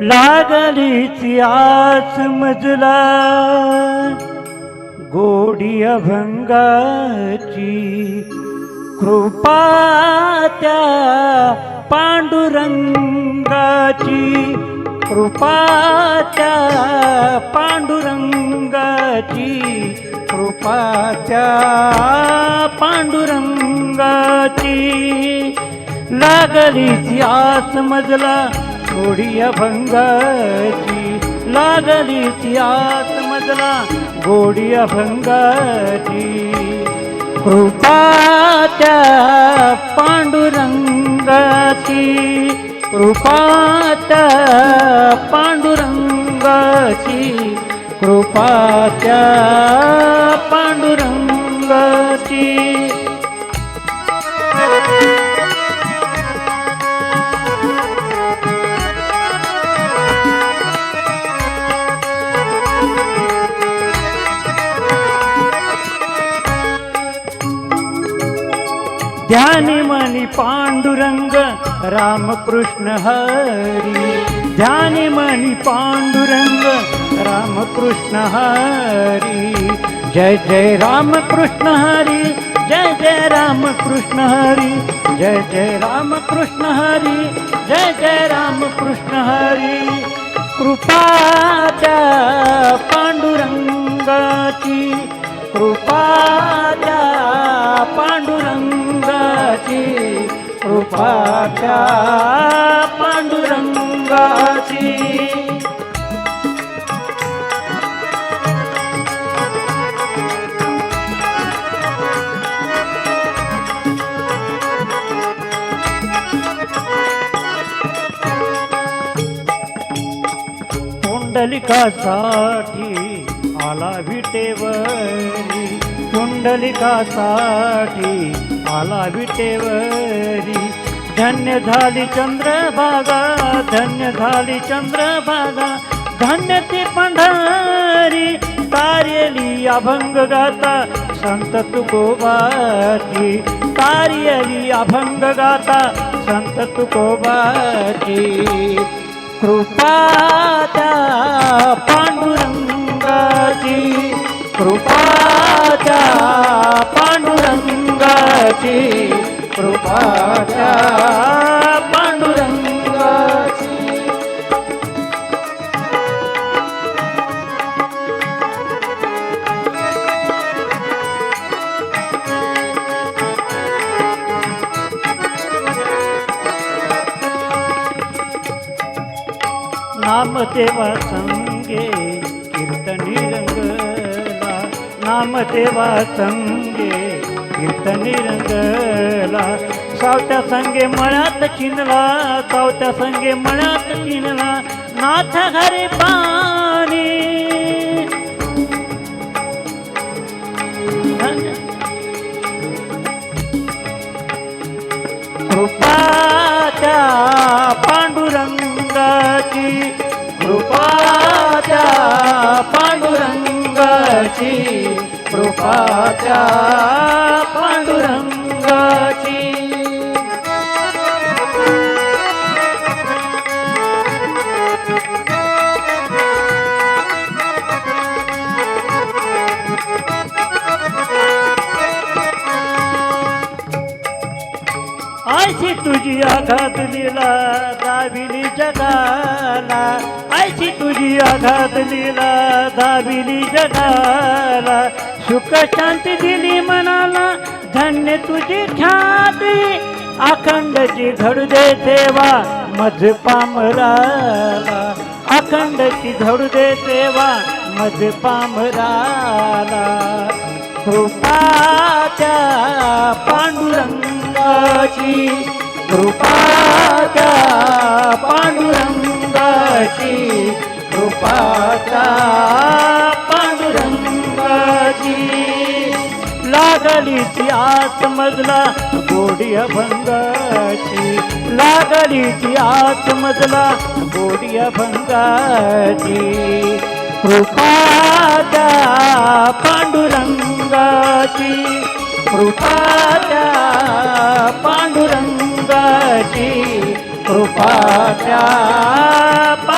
लागलीची आस मजला. गोडी अभंगाची कृपा त्या पांडुरंगाची. कृपा त्या पांडुरंगाची. कृपा त्या पांडुरंगाची. लागलीची आस मजला. थोडी अभंगाची लागली ती मजला गोडी अभंगाची. कृपात्या पांडुरंगाची कृपात्या पांडुरंगाची कृपात्या पांडुरंगाची. ध्यानी मनी पांडुरंग रामकृष्ण हरी। ध्यानी मनी पांडुरंग रामकृष्ण हरी। जय जय रामकृष्ण हरी जय जय रामकृष्ण हरी। जय जय रामकृष्ण हरी जय जय रामकृष्ण हरी। कृपाच्या पांडुरंगाची कृपा त्या पांडुरंगाची कृपा त्या पांडुरंगाची. कुंडलिकासाठी आला विटेवरी कुंडलिकासाठी आला विटेवरी धन्य झाली चंद्रभागा धन्य झाली चंद्रभागा धन्य ती पंढारी. तारेली अभंग गाता संत तुकोबाची. तारेली अभंग गाता संत तुकोबाची. कृपा त्या कृपा पांडुरंगाची कृपा त्या पांडुरंगाची नामदेवा संगे कीर्तनी रंग नामदेवा संगे कीर्तनी रंगला सावत्या संगे मळ्यात चिनला सावत्या संगे मळ्यात चिनला. नाथ घरी पाणी. कृपाच्या पांडुरंगाची कृपाच्या पांडुरंग पांडुरंगाची कृपा त्या पांडुरंगाची. ऐशी तुझी आघात दिला दाविली जगाला ऐशी तुझी आघात लिला दाबिली जगाला. सुख शांती दिली मनाला धन्य तुझी ख्याती. अखंडची घडू दे देवा मध पामराला. अखंडची घडू दे देवा मध पामराला. कृपाच्या पांडुरंगाची कृपाच्या पांडुरंग पांडुरंगाची कृपाचा पांडुरंगाची. लागली ती आतमजला गोडी अभंगाची लागली ती आतमजला गोडी अभंगाची कृपाचा पांडुरंगाची. कृपाचा पांडुरंगाची. Rupa Nya